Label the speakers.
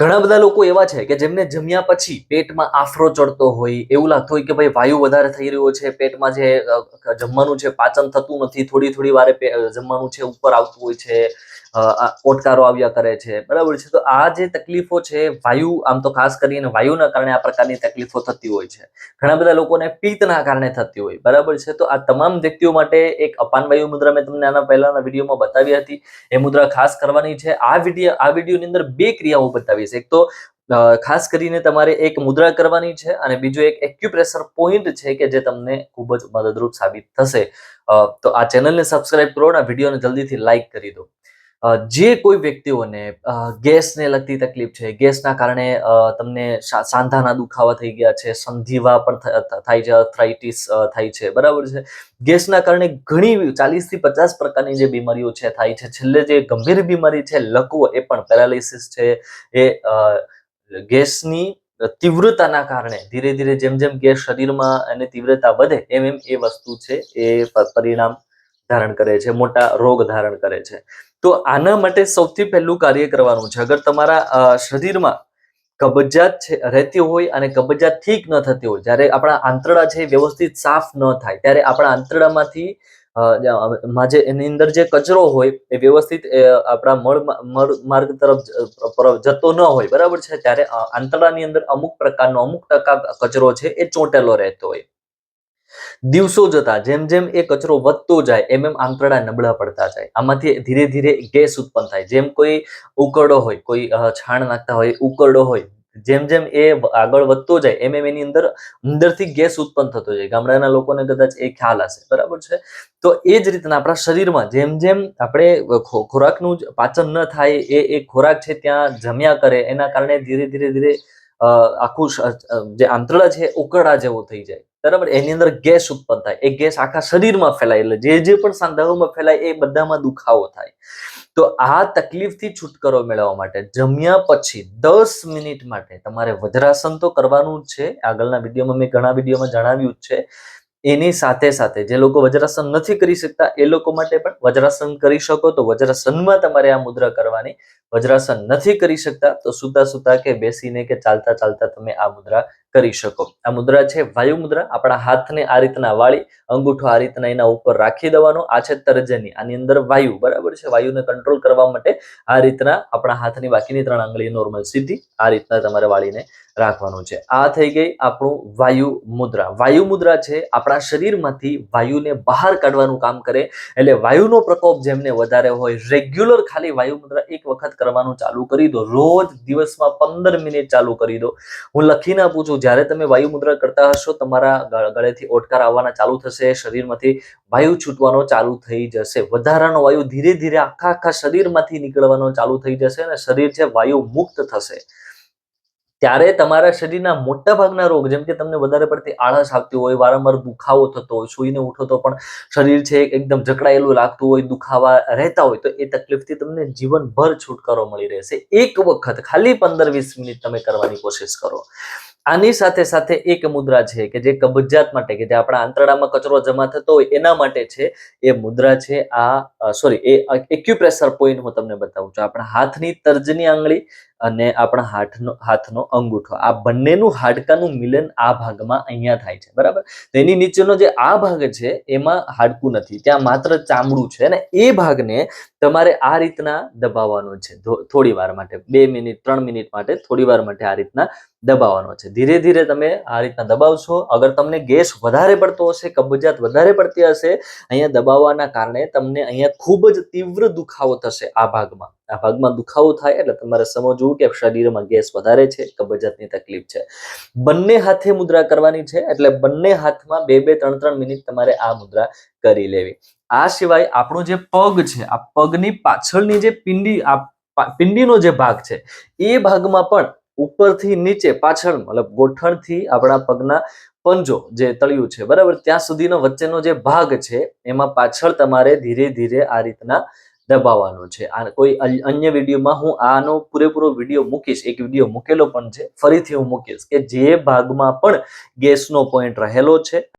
Speaker 1: ઘણા બધા લોકો એવા છે કે જેમને જમ્યા પછી પેટમાં આફરો ચડતો હોય, એવું લાગતું હોય કે ભાઈ વાયુ વધારે થઈ રહ્યો છે, પેટમાં જે જમવાનું છે, પાચન થતું નથી, થોડી થોડી વારે જમવાનું છે, ઉપર આવતું હોય છે ઓટકારો આવ્યા કરે છે, બરાબર છે? તો આ જે તકલીફો છે, વાયુ, આમ તો ખાસ કરીને વાયુના કારણે આ પ્રકારની તકલીફો થતી હોય છે. ઘણા બધા લોકોને પિત્તના કારણે થતી હોય, બરાબર છે? તો આ તમામ વ્યક્તિઓ માટે એક અપાન વાયુ મુદ્રા મેં તમને આના પહેલાના વિડીયોમાં બતાવી હતી. એ મુદ્રા ખાસ કરવાની છે. આ વીડિયો, આ વિડીયોની અંદર બે ક્રિયાઓ બતાવી છે. એક તો ખાસ કરીને તમારે એક મુદ્રા કરવાની છે અને બીજો એક એક્યુપ્રેશર પોઈન્ટ છે કે જે તમને ખૂબ જ મદદરૂપ સાબિત થશે. તો આ ચેનલને સબસ્ક્રાઇબ કરો અને વિડીયોને જલ્દીથી લાઇક કરી દો. જે કોઈ વ્યક્તિઓને ગેસને લગતી તકલીફ છે, ગેસના કારણે તમને સાંધાના દુખાવા થઈ ગયા છે, સંધિવા પણ થાય છે આર્થરાઇટિસ થાય છે, બરાબર છે? ગેસના કારણે ઘણી ચાલીસથી પચાસ પ્રકારની જે બીમારીઓ છે, થાય છે. છેલ્લે જે ગંભીર બીમારી છે, લકવો, એ પણ પેરાલિસિસ છે. એ ગેસની તીવ્રતાના કારણે, ધીરે ધીરે જેમ જેમ ગેસ શરીરમાં એની તીવ્રતા વધે, એમ એમ એ વસ્તુ છે, એ પરિણામ ધારણ કરે છે, મોટા રોગ ધારણ કરે છે. તો આના માટે સૌથી પહેલું કાર્ય કરવાનું છે. અગર તમારા શરીરમાં કબજિયાત છે, રહેતી હોય અને કબજિયાત ઠીક ન થતી હોય, જ્યારે આપણા આંતરડા છે વ્યવસ્થિત સાફ ન થાય, ત્યારે આપણા આંતરડામાંથી જે- એની અંદર જે કચરો હોય એ વ્યવસ્થિત આપણા મળ મળ માર્ગ તરફ જતો ન હોય, બરાબર છે? ત્યારે આંતરડાની અંદર અમુક પ્રકારનો અમુક ટકા કચરો છે એ ચોંટેલો રહેતો હોય. દિવસો જતા જેમ જેમ એ કચરો વધતો જાય, એમ એમ આંતરડા નબળા પડતા જાય. આમાંથી ધીરે ધીરે ગેસ ઉત્પન્ન થાય. જેમ કોઈ ઉકરડો હોય, કોઈ છાણ નાખતા હોય, ઉકરડો હોય, જેમ જેમ એ આગળ વધતો જાય, એમ એમ એની અંદર અંદરથી ગેસ ઉત્પન્ન થતો જાય. ગામડાના લોકોને કદાચ એ ખ્યાલ હશે. બરાબર છે? તો એ જ રીતના આપણા શરીરમાં જેમ જેમ આપણે ખોરાકનું પાચન ન થાય, એ એ ખોરાક છે ત્યાં જમ્યા કરે, એના કારણે ધીરે ધીરે ધીરે આખું જે આંતરડા છે ઉકળા જેવો થઈ જાય. બરાબર? એની અંદર ગેસ ઉત્પન્ન થાય. એ ગેસ આખા શરીરમાં ફેલાય. એટલે જે જે પણ સાંધાઓમાં ફેલાય, એ બધામાં દુખાવો થાય. તો આ તકલીફથી છુટકારો મેળવવા માટે જમ્યા પછી દસ મિનિટ માટે તમારે વજ્રાસન તો કરવાનું જ છે. આગળના વિડીયોમાં મેં ઘણા વિડીયોમાં જણાવ્યું જ છે. એની સાથે સાથે જે લોકો વજ્રાસન નથી કરી શકતા, એ લોકો માટે પણ વજ્રાસન કરી શકો. તો વજ્રાસનમાં તમારે આ મુદ્રા કરવાની. વજ્રાસન નથી કરી શકતા, તો સુતા સુતા કે બેસીને કે ચાલતા ચાલતા તમે આ મુદ્રા કરી શકો. આ મુદ્રા છે વાયુ મુદ્રા. આપણા હાથને આ રીતના વાળી, અંગૂઠો આ રીતના એના ઉપર રાખી દેવાનો. આ છે તર્જની. આની અંદર વાયુ. બરાબર છે? વાયુને કંટ્રોલ કરવા માટે આ રીતના આપણા હાથની બાકીની ત્રણ આંગળી નોર્મલ સીધી આ રીતના તમારે વાળીને રાખવાનું છે. આ થઈ ગઈ આપણું વાયુ મુદ્રા. વાયુ મુદ્રા છે આપણા શરીરમાંથી વાયુને બહાર કાઢવાનું કામ કરે. એટલે વાયુનો પ્રકોપ જેમને વધારે હોય રેગ્યુલર ખાલી વાયુ મુદ્રા એક વખત કરવાનું ચાલુ કરી દો. રોજ દિવસમાં પંદર મિનિટ ચાલુ કરી દો. હું લખીને આપું છું, જ્યારે તમે વાયુ મુદ્રા કરતા હશો, તમારા ગળેથી ઓટકાર આવવાના ચાલુ થશે, શરીરમાંથી વાયુ છૂટવાનો ચાલુ થઈ જશે. વધારાનો વાયુ ધીરે ધીરે આખા આખા શરીરમાંથી નીકળવાનો ચાલુ થઈ જશે અને શરીર છે વાયુ મુક્ત થશે. ત્યારે તમારા શરીરના મોટા ભાગના રોગ, જેમ કે તમને વધારે પડતી આળસ આવતી હોય, વારંવાર દુખાવો થતો હોય, સૂઈને ઉઠો તો પણ શરીર છે એકદમ જકડાયેલું લાગતું હોય, દુખાવા રહેતા હોય, તો એ તકલીફથી તમને જીવનભર છુટકારો મળી રહેશે. એક વખત, ખાલી પંદર વીસ મિનિટ તમે કરવાની કોશિશ કરો. આની સાથે સાથે એક મુદ્રા છે કે જે કબજિયાત માટે કે જે આપણા આંતરડામાં કચરો જમા થતો હોય, એના માટે છે, એ મુદ્રા છે આ સોરી એ એક્યુપ્રેશર પોઈન્ટ હું તમને બતાવું છું. આપણા હાથની તર્જની આંગળી અને આપણા હાથનો હાથનો અંગૂઠો. આ બંનેનું હાડકાનું મિલન આ ભાગમાં અહીંયા થાય છે, બરાબર? તેની નીચેનો જે આ ભાગ છે, એમાં હાડકું નથી. ત્યાં માત્ર ચામડું છે અને એ ભાગને તમારે આ રીતના દબાવવાનો છે. થોડી વાર માટે. બે મિનિટ, ત્રણ મિનિટ માટે થોડી વાર માટે આ રીતના દબાવવાનો છે. ધીરે ધીરે તમે આ રીતના દબાવશો. અગર તમને ગેસ વધારે પડતો હશે, કબજિયાત વધારે પડતી હશે, અહીંયા દબાવવાના કારણે તમને અહીંયા ખૂબ જ તીવ્ર દુખાવો થશે આ ભાગમાં. આ ભાગમાં દુખાવો થાય એટલે તમારે સમજવું કે શરીરમાં ગેસ વધારે છે કબજિયાતની તકલીફ છે. બંને હાથે મુદ્રા કરવાની છે એટલે બંને હાથમાં બે બે, ત્રણ ત્રણ મિનિટ તમારે આ મુદ્રા કરી લેવી. આ સિવાય આપણો જે પગ છે, આ પગની પાછળની જે પિંડી, આ પિંડીનો જે ભાગ છે, એ ભાગમાં પણ ઉપરથી નીચે પાછળ, મતલબ ગોઠણથી આપણા પગના પંજો જે તળિયું છે, બરાબર? ત્યાં સુધીનો વચ્ચેનો જે ભાગ છે, એમાં પાછળ તમારે ધીરે ધીરે આ રીતના દબાવવાનો છે. આ કોઈ અન્ય- વિડીયોમાં હું આનો પૂરેપૂરો વીડિયો મૂકીશ. એક વીડિયો મૂકેલો પણ છે. ફરીથી હું મૂકીશ કે જે ભાગમાં પણ ગેસનો પોઈન્ટ રહેલો છે.